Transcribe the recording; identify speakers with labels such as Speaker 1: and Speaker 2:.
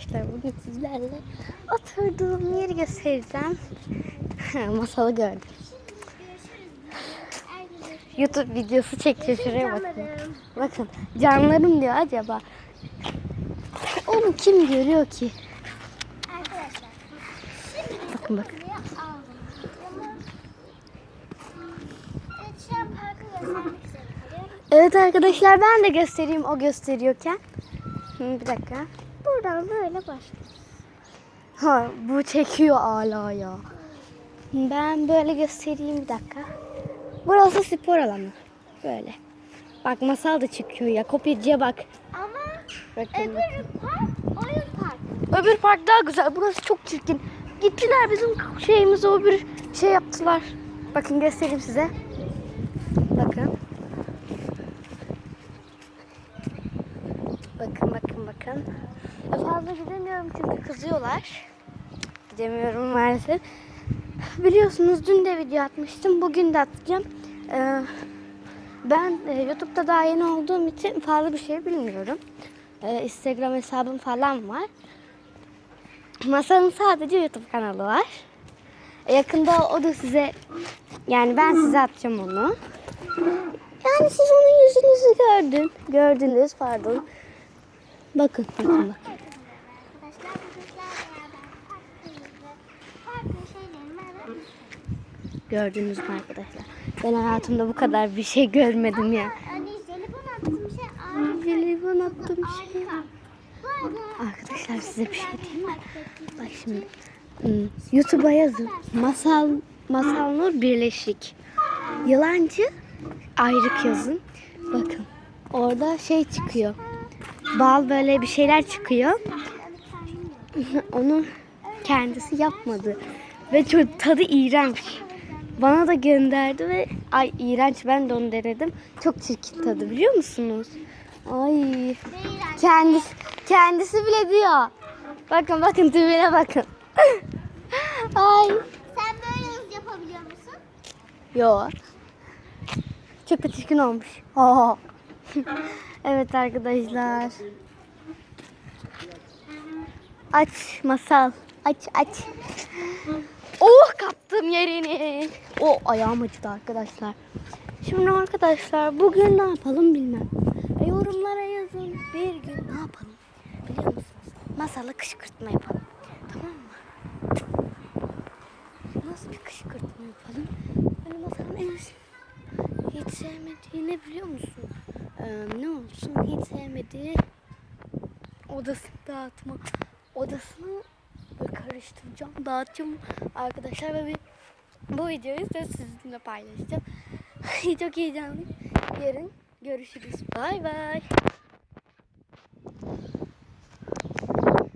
Speaker 1: arkadaşlar. Bugün sizlerle oturduğum yeri göstereceğim. Masalı gördüm. YouTube videosu çekiyor şuraya bakın. Bakın canlarım diyor acaba. Onu kim görüyor ki? Bakın bakın.
Speaker 2: Evet
Speaker 1: arkadaşlar ben de göstereyim o gösteriyorken. Hı, bir dakika.
Speaker 2: Buradan böyle başlıyoruz.
Speaker 1: Ha bu çekiyor hala ya. Ben böyle göstereyim bir dakika. Burası spor alanı. Böyle. Bak masal da çıkıyor ya. Kopyacıya bak.
Speaker 2: Ama
Speaker 1: Bakın.
Speaker 2: öbür park oyun parkı.
Speaker 1: Öbür park daha güzel. Burası çok çirkin. Gittiler bizim şeyimizi o bir şey yaptılar. Bakın göstereyim size. Bakın. Bakın. E, Fazla gidemiyorum çünkü kızıyorlar. Gidemiyorum maalesef. Biliyorsunuz dün de video atmıştım. Bugün de atacağım. Ee, ben e, YouTube'da daha yeni olduğum için fazla bir şey bilmiyorum. Ee, Instagram hesabım falan var. Masanın sadece YouTube kanalı var. E, Yakında o da size yani ben size atacağım onu. Yani siz onun yüzünüzü gördün. Gördünüz pardon. Bakın bakın bakın. Gördünüz mü arkadaşlar? Ben hayatımda bu kadar bir şey görmedim ya.
Speaker 2: Jelibon şey
Speaker 1: attım şey. Arkadaşlar size bir şey diyeyim mi? Bak şimdi hmm, YouTube'a yazın. Masal Masal Nur Birleşik. Yılancı ayrık yazın. Bakın orada şey çıkıyor. Bal böyle bir şeyler çıkıyor. Onu kendisi yapmadı. Ve çok tadı iğrenç. Bana da gönderdi ve ay iğrenç ben de onu denedim. Çok çirkin tadı biliyor musunuz? Ay kendisi kendisi bile diyor. Bakın bakın tümüne bakın. Ay.
Speaker 2: Sen böyle yapabiliyor musun?
Speaker 1: Yo. Çok da çirkin olmuş. Aa. evet arkadaşlar. Aç masal. Aç aç. Oh kaptım yerini. O ayağım acıdı arkadaşlar. Şimdi arkadaşlar bugün ne yapalım bilmem. E, yorumlara yazın. Bir gün ne yapalım biliyor musunuz? Masala kışkırtma yapalım. Tamam mı? Nasıl bir kışkırtma yapalım? Böyle masanın en hiç sevmediği ne biliyor musun? Ee, ne olsun hiç sevmediği odasını dağıtma. Odasını böyle karıştıracağım, dağıtacağım arkadaşlar ve bir, bu videoyu da sizinle paylaşacağım. Çok heyecanlıyım. Yarın görüşürüz. Bay bay.